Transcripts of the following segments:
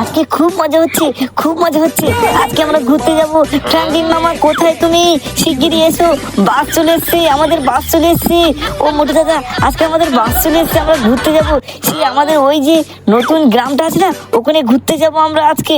আজকে খুব মজা হচ্ছে, খুব মজা হচ্ছে। আজকে আমরা ঘুরতে যাব। ফ্র্যাঙ্কলিন মামা, কোথায় তুমি? শিগগিরই এসো। বাস চলে এসছে, আমাদের বাস চলে এসছে। ও মোটু দাদা, আজকে আমাদের বাস চলে এসছে, আমরা ঘুরতে যাব। সেই আমাদের ওই যে নতুন গ্রামটা আছে না, ওখানে ঘুরতে যাব আমরা আজকে।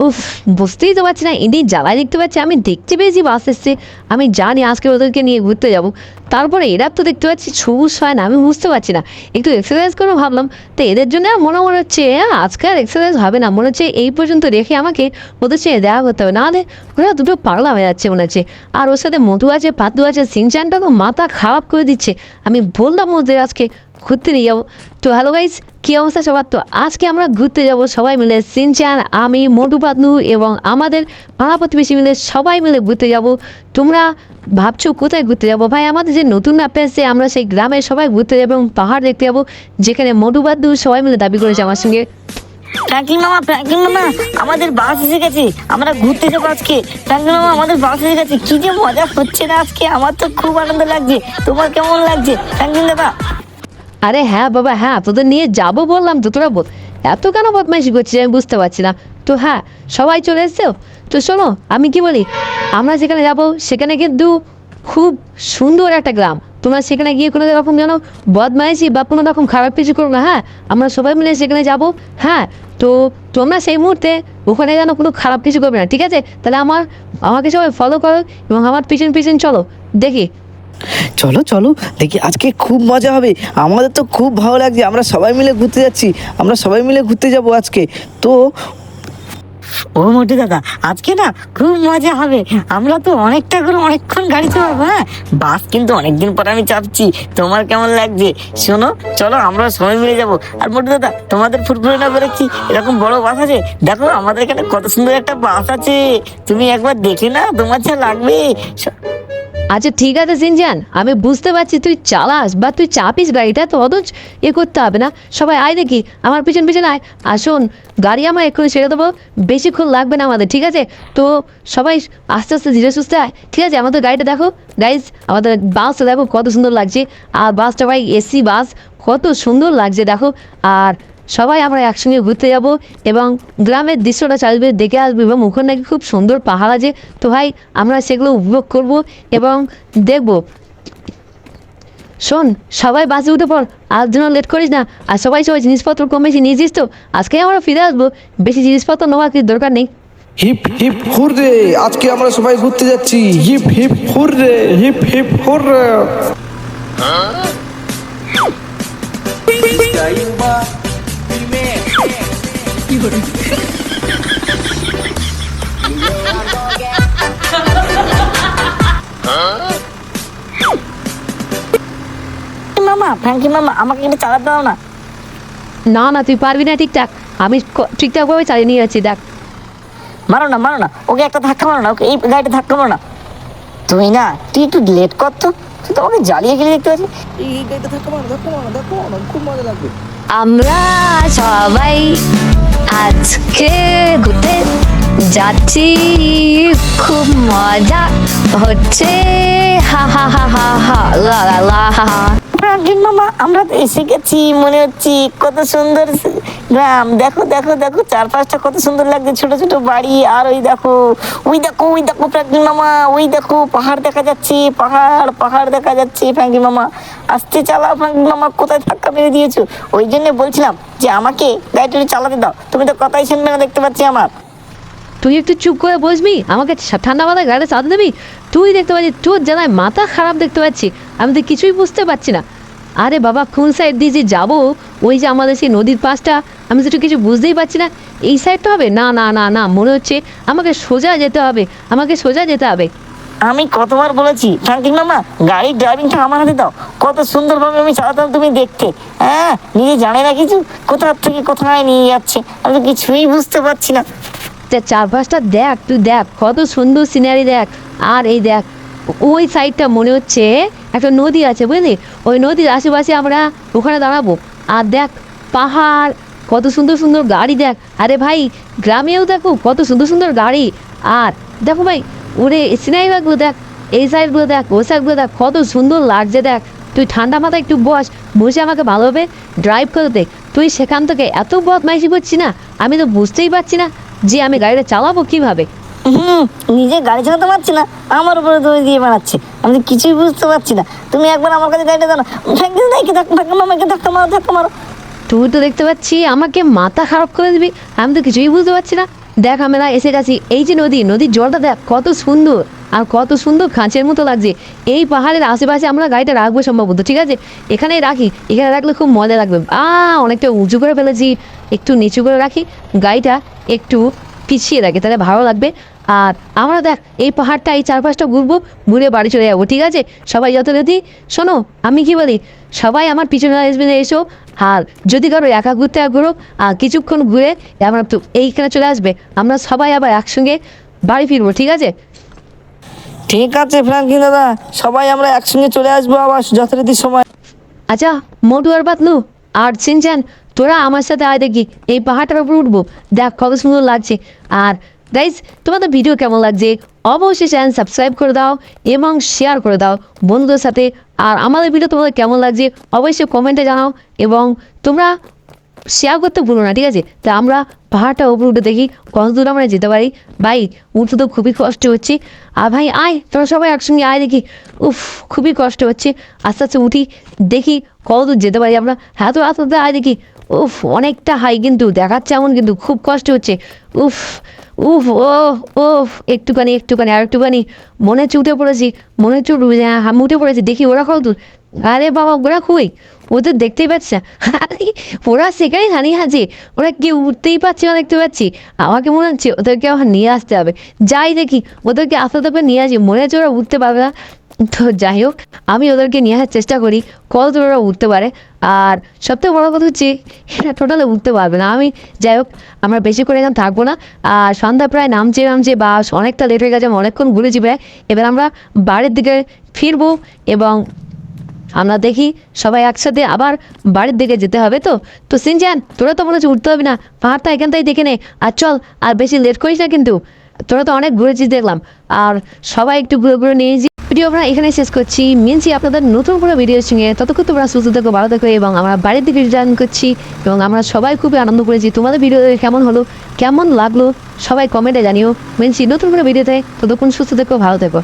উফ বুঝতেই তো পারছি না এদিন জ্বালায় দেখতে পাচ্ছি আমি দেখতে পেয়েছি বাস এসছে। আমি জানি আজকে ওদেরকে নিয়ে ঘুরতে যাব। তারপরে এরা তো দেখতে পাচ্ছি সবুজ হয় না আমি বুঝতে পারছি না। একটু এক্সারসাইজ করে ভাবলাম তো এদের জন্য মনে মনে হচ্ছে "আহ, আজকে আর এক্সারসাইজ হবে না। মনে হচ্ছে এই পর্যন্ত রেখে আমাকে ওদের সঙ্গে দেখা করতে হবে। নাহলে ওরা দুটো পাগলা হয়ে যাচ্ছে মনে হচ্ছে। আর ওর সাথে মধু আছে পাতু আছে সিনচানটা তো মাথা খারাপ করে দিচ্ছে। আমি বললাম ওদের আজকে ঘুরতে নিয়ে যাব। তো হ্যালো গাইস কি অবস্থা সবার? তো আজকে আমরা ঘুরতে যাব সবাই মিলে সিনচান, আমি মোটু পাতনু এবং আমাদের পাড়া প্রতিবেশী মিলে সবাই মিলে ঘুরতে যাব। তোমরা ভাবছ কোথায় ঘুরতে যাব? ভাই, আমাদের যে নতুন ম্যাপে এসছে, আমরা সেই গ্রামের সবাই ঘুরতে যাব এবং পাহাড় দেখতে যাব, যেখানে মোটু পাতনু সবাই মিলে দাবি করেছে আমার সঙ্গে। ফ্র্যাঙ্কলিন মামা ফ্র্যাঙ্কলিন মামা। আমাদের বাস এসে গেছে। আমরা ঘুরতে যাব আজকে। ফ্র্যাঙ্কলিন মামা, আমাদের বাস এসে গেছে। কি যে মজা হচ্ছে না আজকে। আমার তো খুব আনন্দ লাগছে। তোমার কেমন লাগছে? ফ্র্যাঙ্কলিন দাদা। আরে হ্যাঁ বাবা হ্যাঁ তোদের নিয়ে যাব বললাম তো, তোরা এত কেন বদমাইশি করছিস আমি বুঝতে পারছি না। তো হ্যাঁ সবাই চলে এসছো? তো শোনো, আমি কি বলি? আমরা যেখানে যাব, সেখানে কিন্তু খুব সুন্দর একটা গ্রাম। তোমরা সেখানে গিয়ে কোনো রকম যেন বদমাইশি বা কোনো রকম খারাপ কিছু করো না হ্যাঁ? আমরা সবাই মিলে সেখানে যাব হ্যাঁ? তো তোমরা সেই মুহূর্তে ওখানে যেন কোনো খারাপ কিছু করবে না, ঠিক আছে? তাহলে আমার, আমাকে সবাই ফলো করো এবং আমার পিছন পিছন চলো। দেখি চলো চলো, দেখি আজকে খুব মজা হবে। আমাদের তো খুব ভালো লাগছে, আমরা সবাই মিলে ঘুরতে যাচ্ছি, আমরা সবাই মিলে ঘুরতে যাব আজকে। তো ও মোটু দাদা আজকে না খুব মজা হবে। আমরা তো অনেকটা করে অনেকক্ষণ গাড়ি চালাবো হ্যাঁ? বাস কিন্তু অনেকদিন পর আমি চাপছি। তোমার কেমন লাগছে? শোনো, চলো, আমরা সবাই মিলে যাব। আর মোটু দাদা, তোমাদের ফুরফুরে না কি এরকম বড় বাস আছে? দেখো, আমাদের এখানে কত সুন্দর একটা বাস আছে। তুমি একবার দেখে না তোমার যা লাগবে। আচ্ছা ঠিক আছে, সিনজান। আমি বুঝতে পারছি তুই চালাস বা তুই চাপিস গাড়িটা, তো অত এ করতে হবে না। সবাই আয় দেখি, আমার পিছন পিছন আয়। আসুন গাড়ি আমরা এক্ষুনি ছেড়ে দেবো, বেশিক্ষণ লাগবে না আমাদের, ঠিক আছে? তো সবাই আস্তে আস্তে ধীরে সুস্থে আয়, ঠিক আছে? আমাদের গাড়িটা দেখো। গাইজ আমাদের বাসটা দেখো, কত সুন্দর লাগছে। আর বাসটা ভাই এসি বাস, কত সুন্দর লাগছে, দেখো। আর সবাই আমরা একসঙ্গে ঘুরতে যাব এবং গ্রামের দৃশ্যটা চাইবে দেখে আসবে এবং ওখানে নাকি খুব সুন্দর পাহাড় আছে। তো ভাই আমরা সেগুলো উপভোগ করব এবং দেখব। শোন সবাই বাসে উঠে পড় আর যেন লেট করিস না। আর সবাই সবাই জিনিসপত্র কম বেশি নিয়েছিস তো। আজকে আমরা ফিরে আসব বেশি জিনিসপত্র নেওয়ার কিছু দরকার নেই? হিপ হিপ হুররে আজকে আমরা সবাই ঘুরতে যাচ্ছি। Hip hip hurray hip hip hurray. মামা ফ্র্যাঙ্কি মামা আমাকে একটু চালাতে দাও না। না না তুই পারবি না ঠিকঠাক। আমি ক- ঠিকঠাকভাবে চালিয়ে নিয়ে যাচ্ছি দেখ। মারো না মারো না। ওকে একটা ধাক্কা মারো না ওকে এই গাড়িটা ধাক্কা মারো না। তুই না তুই একটু লেট কর তো। তুই তো আমাকে জ্বালিয়ে গেলে দেখতে পাচ্ছি এই গাড়িটা ধাক্কা মারো ধাক্কা মারো ধাক্কা মারো খুব মজা লাগবে। আমরা সবাই আজকে ঘুরতে যাচ্ছি, খুব মজা হচ্ছে। হা হা হা হা হা, লা লা হা হা। হা মামা, আমরা তো এসে গেছি, মনে হচ্ছে কত সুন্দর গ্রাম দেখো দেখো দেখো, চারপাশটা কত সুন্দর লাগছে, ছোট ছোট বাড়ি, আর ওই দেখো ওই দেখো ওই দেখো ফ্র্যাঙ্কলিন মামা, ওই দেখো, পাহাড় দেখা যাচ্ছে, পাহাড় পাহাড় দেখা যাচ্ছে ফ্র্যাঙ্কলিন মামা। আসতে চালাও ফ্র্যাঙ্কলিন মামা, কোথায় ধাক্কা মেরে দিয়েছ? ওই জন্য বলছিলাম যে আমাকে গাড়িটা চালাতে দাও। তুমি তো কথাই শুনবে না, দেখতে পাচ্ছি আমার। তুই একটু চুপ করে বসবি, আমাকে ঠান্ডা মাথায় গাড়ি চালাতে দিবি? তুই দেখতে পাচ্ছি, তোর জানায় মাথা খারাপ দেখতে পাচ্ছি, আমি তো কিছুই বুঝতে পারছি না। আরে বাবা কোন সাইড দিয়ে যে যাব? ওই যে আমাদের সেই নদীর পাশটা। আমি একটু কিছু বুঝতেই পারছি না। এই সাইডটা হবে? না না না না মনে হচ্ছে আমাকে সোজা যেতে হবে। আমাকে সোজা যেতে হবে। আমি কতবার বলেছি ফ্র্যাঙ্কলিন মামা গাড়ির ড্রাইভিংটা আমার হাতে দাও। কত সুন্দরভাবে আমি চালাতাম তুমি দেখতে। হ্যাঁ নিজে জানে না কিছু? কোথা থেকে কোথায় নিয়ে যাচ্ছে? আমি তো কিছুই বুঝতে পারছি না। চারপাশটা দেখ তুই দেখ কত সুন্দর সিনারি দেখ। আর এই দেখ ওই সাইডটা মনে হচ্ছে একটা নদী আছে, বুঝলি? ওই নদীর আশেপাশে আমরা ওখানে দাঁড়াবো। আর দেখ, পাহাড়, কত সুন্দর সুন্দর গাড়ি দেখ। আরে ভাই, গ্রামেও দেখো কত সুন্দর সুন্দর গাড়ি। আর দেখো ভাই, ওরে সিনারিগুলো দেখ, এই সাইডগুলো দেখ, ওই সাইডগুলো দেখ, কত সুন্দর লাগছে দেখ। তুই ঠান্ডা মাথায় একটু বস, বসে আমাকে ভালোভাবে ড্রাইভ করে দে। তুই সেখান থেকে এত বদমাইশি করছি না, আমি তো বুঝতেই পারছি না যে আমি গাড়িটা চালাবো কীভাবে। হুম, নিজে গাড়ি চালাতে পারছি না, আমার উপরে দড়ি দিয়ে বেড়াচ্ছে আমি কিছুই বুঝতে পারছি না। তুমি একবার আমার কাছে গাড়িটা দাও না ফেঁকে দিই ধাক্কা ধাক্কা মামাকে ধাক্কা মারো ধাক্কা মারো তুই তো দেখতে পাচ্ছি, আমাকে মাথা খারাপ করে দিবি। আমি তো কিছুই বুঝতে পারছি না। দেখ আমরা এসে গেছি। এই যে নদী, নদীর জলটা দেখ, কত সুন্দর। আর কত সুন্দর খাঁচের মতো লাগছে। এই পাহাড়ের আশেপাশে আমরা গাড়িটা রাখব সম্ভবত, ঠিক আছে? এখানেই রাখি। এখানে রাখলে খুব মজা লাগবে। আ অনেকটা উঁচু করে ফেলেছি। একটু নিচু করে রাখি। গাড়িটা একটু পিছিয়ে রাখি তাহলে ভালো লাগবে। আর আমরা দেখ এই পাহাড়টা এই চারপাশটা ঘুরবো ঘুরে বাড়ি চলে যাব ঠিক আছে? সবাই যত রেডি? শোনো আমি কি বলি? সবাই আমার পিছনে আসবে এসো। আর যদি কারও একা ঘুরতে আগ্রহ আর কিছুক্ষণ ঘুরে আমরা তো এইখানে চলে আসবে আমরা সবাই আবার একসঙ্গে বাড়ি ফিরবো ঠিক আছে? ঠিক আছে ফ্রাঙ্কিন দাদা সবাই আমরা একসঙ্গে চলে আসব আবার যথারীতি সময়। আচ্ছা মোটু আর পাতলু আর সিনচান তোরা আমার সাথে আয় দেখি, এই পাহাড়টার উপর উঠবো। দেখ কত সুন্দর লাগছে। আর গাইজ তোমাদের ভিডিও কেমন লাগছে? অবশ্যই চ্যানেল সাবস্ক্রাইব করে দাও এবং শেয়ার করে দাও বন্ধুদের সাথে। আর আমাদের ভিডিও তোমাদের কেমন লাগছে, অবশ্যই কমেন্টে জানাও এবং তোমরা শেয়ার করতে ভুলো না, ঠিক আছে? তা আমরা পাহাড়টা উপরে উঠে দেখি কত দূর আমরা যেতে পারি। ভাই, উঠতে তো খুবই কষ্ট হচ্ছে। আর ভাই, আয়, তোরা সবাই একসঙ্গে আয় দেখি। উফ, খুবই কষ্ট হচ্ছে। আস্তে আস্তে উঠি, দেখি কত দূর যেতে পারি আমরা। হ্যাঁ তো আস্তে আস্তে আয় দেখি। উফ অনেকটা হাই কিন্তু দেখাচ্ছে এমন কিন্তু খুব কষ্ট হচ্ছে। উফ উফ ও ওফ একটুখানি একটুখানি আর একটুখানি মনে উঠে পড়েছি মনে হচ্ছে হ্যাঁ, আমি উঠে পড়েছি দেখি ওরা কত আরে বাবা ওরা কই? ওদের দেখতেই পাচ্ছে। ওরা সেখানে দাঁড়িয়ে আছে ওরা কেউ উঠতেই পারছে না দেখতে পাচ্ছি। আমাকে মনে হচ্ছে ওদেরকে আমার নিয়ে আসতে হবে। যাই দেখি ওদেরকে আস্তে করে নিয়ে আসি। মনে হচ্ছে ওরা উঠতে পারবে না। তো যাই হোক, আমি ওদেরকে নিয়ে আসার চেষ্টা করি কত দূর ওরা উঠতে পারে। আর সবথেকে বড় কথা হচ্ছে, এরা টোটালে উঠতে পারবে না। আমি যাই হোক, আমরা বেশি করে এখানে থাকব না। আর সন্ধ্যা প্রায় নামছে নামছে বা অনেকটা লেট হয়ে গেছে অনেকক্ষণ ঘুরেছি প্রায় এবার আমরা বাড়ির দিকে ফিরবো এবং আমরা দেখি সবাই একসাথে আবার বাড়ির দিকে যেতে হবে তো। তো সিনজান, তোরা তো মনে হচ্ছে উঠতে হবে না। পাহাড়টা এখান থেকে দেখে নে। আর চল, আর বেশি লেট করিস না কিন্তু। তোরা তো অনেক ঘুরেছিস দেখলাম। আর সবাই একটু ঘুরে ঘুরে নিয়েছি ভিডিও আমরা এখানে শেষ করছি। মিনছি আপনাদের নতুন করে ভিডিওর সঙ্গে ততক্ষণ তোমরা সুস্থ থেকো, ভালো থেকো এবং আমরা বাড়ির দিকে রিটার্ন করছি এবং আমরা সবাই খুবই আনন্দ করেছি। তোমাদের ভিডিও কেমন হলো? কেমন লাগল? সবাই কমেন্টে জানিও। মিনছি নতুন কোনো ভিডিওতে ততক্ষণ সুস্থ থেকো, ভালো থেকো।